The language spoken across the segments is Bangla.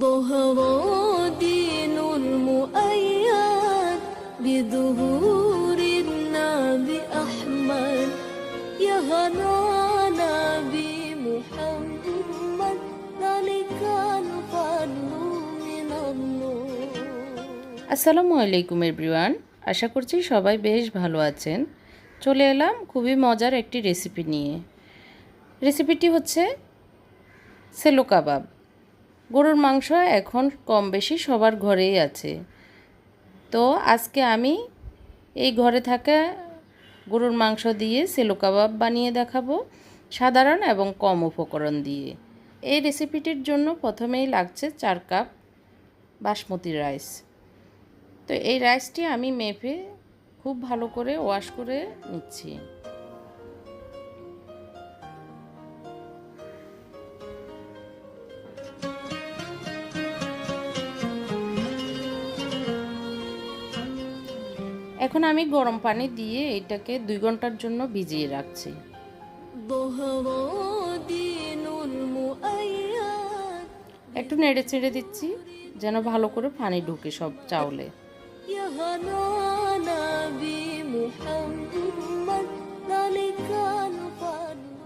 ظهر دين المؤيد بظهور النبي أحمد يا هنانا بمحمد ذلك الفضل من الله আসসালামু আলাইকুম এভরিওয়ান আশা করছি সবাই বেশ ভালো আছেন চলে এলাম খুবই মজার একটি রেসিপি নিয়ে রেসিপিটি হচ্ছে সেলো কাবাব গরুর মাংস এখন কম বেশি সবার ঘরেই আছে। তো আজকে আমি এই ঘরে থাকা গরুর মাংস দিয়ে সেলো কাবাব বানিয়ে দেখাবো, সাধারণ এবং কম উপকরণ দিয়ে। এই রেসিপিটির জন্য প্রথমেই লাগছে চার কাপ বাসমতি রাইস। তো এই রাইসটি আমি মেপে খুব ভালো করে ওয়াশ করে নিচ্ছি। এখন আমি গরম পানি দিয়ে এটাকে দুই ঘণ্টার জন্য ভিজিয়ে রাখছি। একটু নেড়ে চেড়ে দিচ্ছি, যেন ভালো করে পানি ঢুকে সব চাউলে।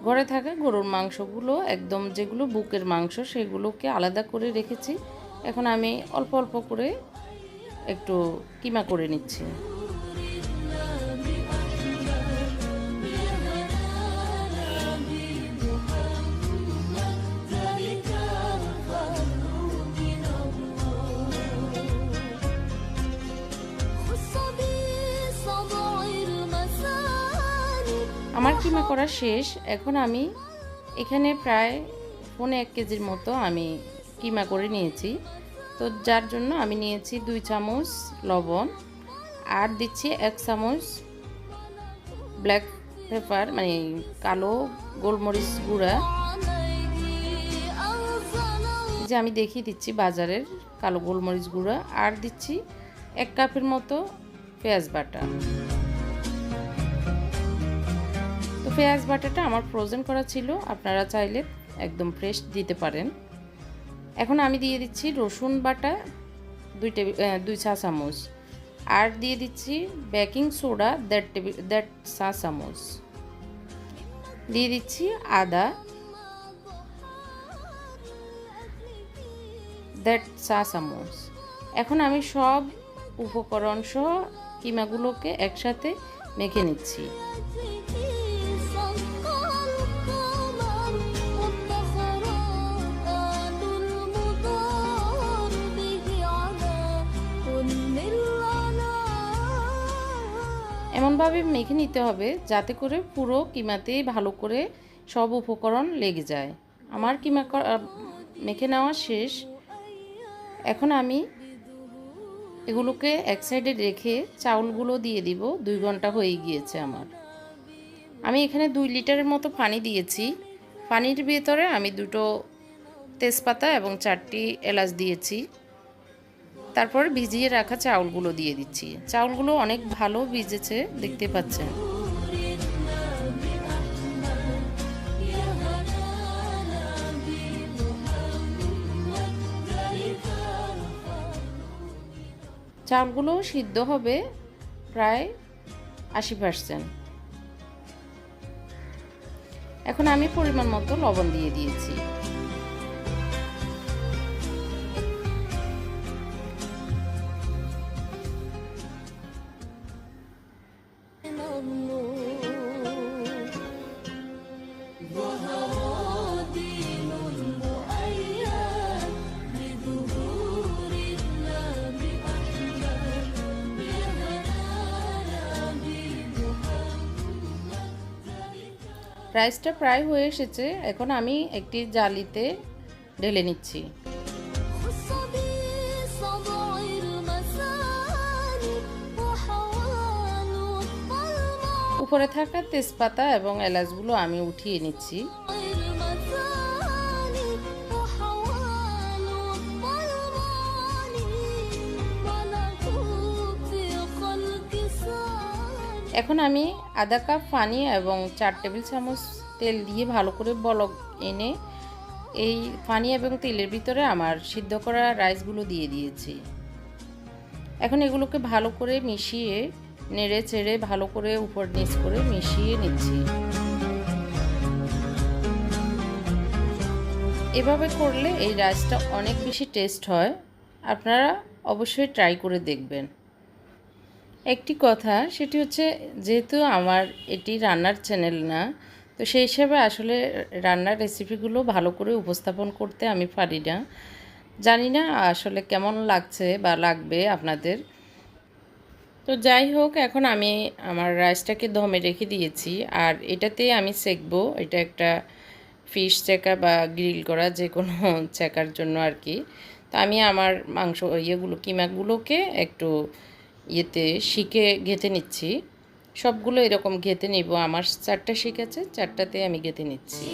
ঘরে থাকা গরুর মাংসগুলো, একদম যেগুলো বুকের মাংস, সেগুলোকে আলাদা করে রেখেছি। এখন আমি অল্প অল্প করে একটু কিমা করে নিচ্ছি। আমার কিমা করা শেষ। এখন আমি এখানে প্রায় পনে এক কেজির মতো আমি কিমা করে নিয়েছি। তো যার জন্য আমি নিয়েছি দুই চামচ লবণ আর দিচ্ছি এক চামচ ব্ল্যাক পেপার মানে কালো গোলমরিচ গুঁড়া। যে আমি দেখিয়ে দিচ্ছি বাজারের কালো গোলমরিচ গুঁড়া আর দিচ্ছি এক কাপের মতো পেঁয়াজ বাটা। পেঁয়াজ বাটাটা আমার ফ্রোজেন করা ছিল। আপনারা চাইলে একদম ফ্রেশ দিতে পারেন। এখন আমি দিয়ে দিচ্ছি রসুন বাটা, দুই টেবিল দুই চা চামচ। আর দিয়ে দিচ্ছি বেকিং সোডা দেড় টেবিল দেড় চা চামচ। দিয়ে দিচ্ছি আদা, দেড় চা চামচ। এখন আমি সব উপকরণ সহ কিমাগুলোকে একসাথে মেখে নিচ্ছি। এমনভাবে মেখে নিতে হবে যাতে করে পুরো কিমাতেই ভালো করে সব উপকরণ লেগে যায়। আমার কিমা মেখে নেওয়া শেষ। এখন আমি এগুলোকে এক সাইডে রেখে চাউলগুলো দিয়ে দিব। দুই ঘণ্টা হয়ে গিয়েছে আমার। আমি এখানে দুই লিটারের মতো পানি দিয়েছি। পানির ভেতরে আমি দুটো তেজপাতা এবং চারটি এলাচ দিয়েছি। তারপর ভিজিয়ে রাখা চাউলগুলো দিয়ে দিচ্ছি। চাউলগুলো অনেক ভালো ভিজেছে, দেখতে পাচ্ছেন। চাউলগুলো সিদ্ধ হবে প্রায় আশি পার্সেন্ট। এখন আমি পরিমাণ মতো লবণ দিয়ে দিয়েছি। রাইসটা প্রায় হয়ে এসেছে, এখন আমি একটি জালিতে ঢেলে নিচ্ছি। উপরে থাকা তেজপাতা এবং এলাচগুলো আমি উঠিয়ে নিচ্ছি। এখন আমি আধা কাপ পানি এবং চার টেবিল চামচ তেল দিয়ে ভালো করে বলক এনে এই পানি এবং তেলের ভিতরে আমার সিদ্ধ করা রাইসগুলো দিয়ে দিয়েছি। এখন এগুলোকে ভালো করে মিশিয়ে নেড়ে চেড়ে ভালো করে উপর নিচ করে মিশিয়ে নিচ্ছি। এভাবে করলে এই রাইসটা অনেক বেশি টেস্ট হয়। আপনারা অবশ্যই ট্রাই করে দেখবেন। একটি কথা, সেটি হচ্ছে যেহেতু আমার এটি রান্নার চ্যানেল না, তো সেই হিসাবে আসলে রান্নার রেসিপিগুলো ভালো করে উপস্থাপন করতে আমি পারি না। জানি না আসলে কেমন লাগছে বা লাগবে আপনাদের। তো যাই হোক, এখন আমি আমার রাইসটাকে দমে রেখে দিয়েছি, আর এটাতে আমি সেকবো, এটা একটা ফিশ চেকা বা গ্রিল করা যে কোনো চেকার জন্য আর কি। তো আমি আমার মাংস ইয়েগুলো, কিমাগুলোকে একটু ইয়েতে শিখে ঘেঁথে নিচ্ছি। সবগুলো এরকম ঘেঁথে নিব। আমার চারটা শিখ আছে, চারটাতে আমি ঘেঁথে নিচ্ছি।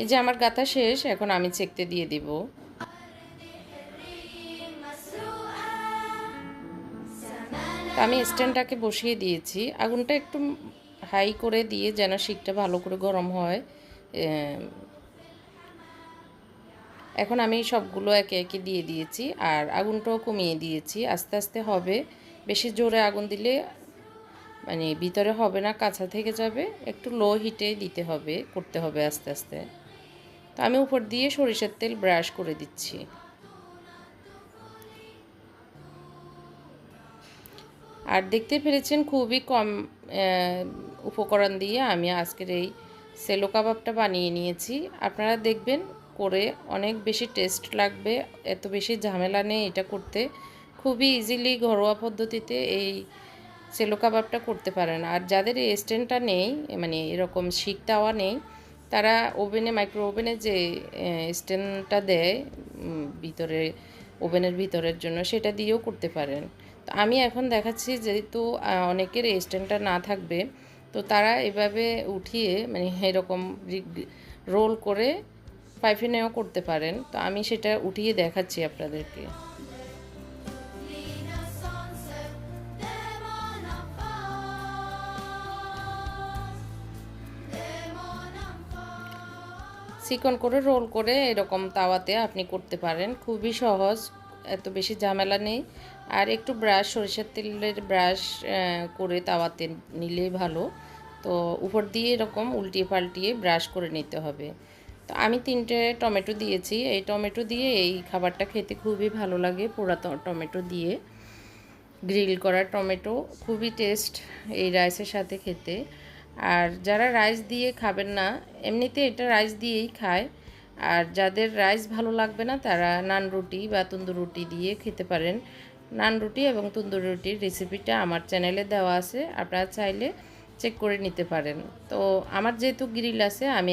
এই যে আমার গাথা শেষ, এখন আমি চেকতে দিয়ে দিব। আমি স্ট্যান্ডটাকে বসিয়ে দিয়েছি। আগুনটা একটু হাই করে দিয়ে যেন শিকটা ভালো করে গরম হয় এখন আমি সবগুলো একে একে দিয়ে দিয়েছি আর আগুনটাও কমিয়ে দিয়েছি। আস্তে আস্তে হবে, বেশি জোরে আগুন দিলে মানে ভিতরে হবে না, কাঁচা থেকে যাবে, একটু লো হিটে দিতে হবে, করতে হবে আস্তে আস্তে। তো আমি উপর দিয়ে সরিষার তেল ব্রাশ করে দিচ্ছি। আর দেখতে পেরেছেন খুবই কম উপকরণ দিয়ে আমি আজকের এই সেলো কাবাবটা বানিয়ে নিয়েছি। আপনারা দেখবেন করে অনেক বেশি টেস্ট লাগবে, এত বেশি ঝামেলা নেই এটা করতে। খুবই ইজিলি ঘরোয়া পদ্ধতিতে এই সেলো কাবাবটা করতে পারেন। আর যাদের এই স্ট্যান্ডটা নেই মানে এরকম শিক তাওয়া নেই, তারা ওভেনে মাইক্রো ওভেনে যে স্ট্যান্ডটা দেয় ভিতরে, ওভেনের ভিতরের জন্য সেটা দিয়েও করতে পারেন। তো আমি এখন দেখাচ্ছি যেহেতু অনেকের এই স্ট্যান্ডটা না থাকবে, তো তারা এভাবে উঠিয়ে মানে এরকম রোল করে পাইফিনেও করতে পারেন। তো আমি সেটা উঠিয়ে দেখাচ্ছি আপনাদেরকে। চিকন করে রোল করে এরকম তাওয়াতে আপনি করতে পারেন। খুবই সহজ, এত বেশি ঝামেলা নেই। আর একটু ব্রাশ সরিষার তেলের ব্রাশ করে তাওয়াতে নিলেই ভালো। তো উপর দিয়ে এরকম উল্টিয়ে পাল্টিয়ে ব্রাশ করে নিতে হবে। তো আমি তিনটে টমেটো দিয়েছি। এই টমেটো দিয়ে এই খাবারটা খেতে খুবই ভালো লাগে পোড়া টমেটো দিয়ে। গ্রিল করা টমেটো খুবই টেস্ট এই রাইসের সাথে খেতে। আর যারা রাইস দিয়ে খাবেন না, এমনিতে এটা রাইস দিয়েই খায়। আর যাদের রাইস ভালো লাগবে না, তারা নান রুটি বা তন্দুর রুটি দিয়ে খেতে পারেন। নান রুটি এবং তন্দুর রুটির রেসিপিটা আমার চ্যানেলে দেওয়া আছে। আপনারা চাইলে চেক করে নিতে পারেন। তো আমার যেহেতু গ্রিল আছে, আমি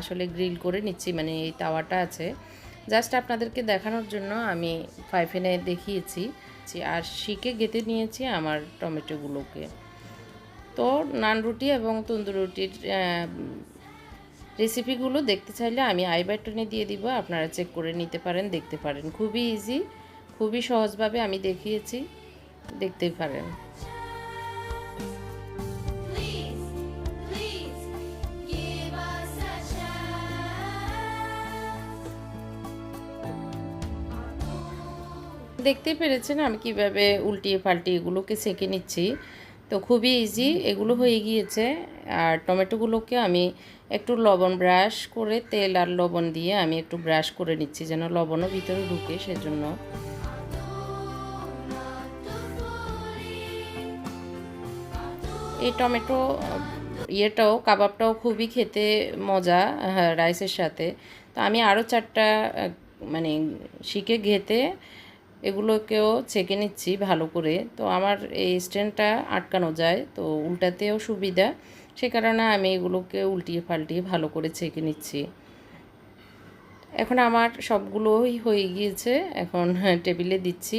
আসলে গ্রিল করে নিচ্ছি মানে এই তাওয়াটা আছে। জাস্ট আপনাদেরকে দেখানোর জন্য আমি ফাইফেনে দেখিয়েছি। আর শিকে গেঁথে নিয়েছি আমার টমেটোগুলোকে। তো নান রুটি এবং তন্দুর রুটির রেসিপিগুলো দেখতে চাইলে আমি আই বাটনে দিয়ে দিব। আপনারা চেক করে নিতে পারেন, দেখতে পারেন। খুবই ইজি খুবই সহজভাবে আমি দেখিয়েছি, দেখতেই পারেন. দেখতেই পেরেছেন আমি কীভাবে উল্টিয়ে পাল্টিয়ে এগুলোকে সেঁকে নিচ্ছি। তো খুবই ইজি এগুলো হয়ে গিয়েছে। আর টমেটোগুলোকে আমি একটু লবণ ব্রাশ করে, তেল আর লবণ দিয়ে আমি একটু ব্রাশ করে নিচ্ছি, যেন লবণও ভিতরে ঢুকে, সেজন্য। এই টমেটো ইয়েটাও কাবাবটাও খুবই খেতে মজা হ্যাঁ, রাইসের সাথে। তো আমি আরও চারটা মানে শিকে ঘেতে এগুলোকেও ছেঁকে নিচ্ছি ভালো করে। তো আমার এই স্ট্যান্ডটা আটকানো যায় তো উল্টাতেও সুবিধা। সে কারণে আমি এগুলোকে উল্টিয়ে পাল্টিয়ে ভালো করে ছেঁকে নিচ্ছি। এখন আমার সবগুলোই হয়ে গিয়েছে এখন টেবিলে দিচ্ছি।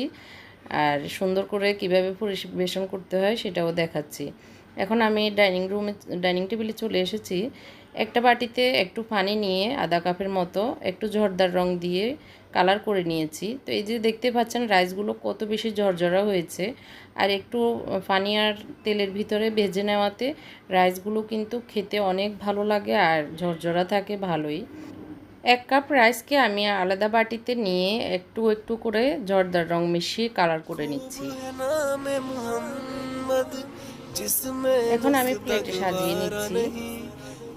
আর সুন্দর করে কীভাবে পরিবেশন করতে হয় সেটাও দেখাচ্ছি। এখন আমি ডাইনিং রুমে ডাইনিং টেবিলে চলে এসেছি। একটা বাটিতে একটু পানি নিয়ে আধা কাপের মতো একটু ঝর্দার রং দিয়ে কালার করে নিয়েছি। তো এই যে দেখতে পাচ্ছেন রাইসগুলো কত বেশি ঝরঝরা হয়েছে। আর একটু পানি আর তেলের ভিতরে ভেজে নেওয়াতে রাইসগুলো কিন্তু খেতে অনেক ভালো লাগে আর ঝরঝরা থাকে ভালোই। এক কাপ রাইসকে আমি আলাদা বাটিতে নিয়ে একটু একটু করে ঝরদার রং মিশিয়ে কালার করে নিচ্ছি। এখন আমি बस প্লেটে সাজিয়ে तकवारा নিচ্ছি नहीं,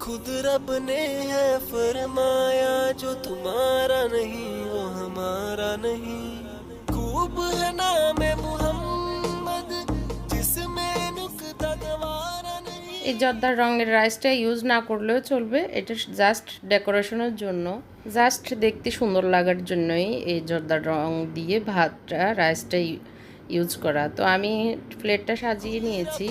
खुद रब ने है फरमाया जो तुम्हारा नहीं वो हमारा नहीं खूब है नाम मोहम्मद जिसमें नुकता गवारा नहीं এই জর্দার রঙের রাইসটা ইউজ না করলেও চলবে এটা জাস্ট ডেকোরেশনের জন্য জাস্ট দেখতে সুন্দর লাগার জন্যই এই জর্দার রং দিয়ে ভাতটা রাইসটা ইউজ করা। তো আমি প্লেটটা সাজিয়ে নিয়েছি।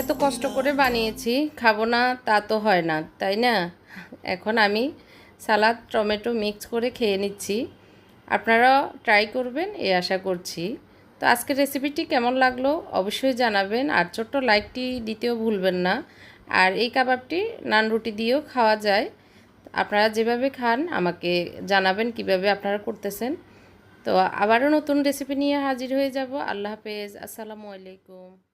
এত কষ্ট করে বানিয়েছি খাব না তা তো হয় না তাই না? এখন আমি সালাদ টমেটো মিক্স করে খেয়ে নিচ্ছি। আপনারা ট্রাই করবেন এই আশা করছি। তো আজকের রেসিপিটি কেমন লাগল অবশ্যই জানাবেন, আর ছোট্ট লাইকটি দিতেও ভুলবেন না। আর এই কাবাবটি নান রুটি দিয়েও খাওয়া যায়। আপনারা যেভাবে খান, আমাকে জানাবেন কীভাবে আপনারা করতেছেন। তো আবারও নতুন রেসিপি নিয়ে হাজির হয়ে যাব। আল্লাহ হাফেজ। আসসালামু আলাইকুম।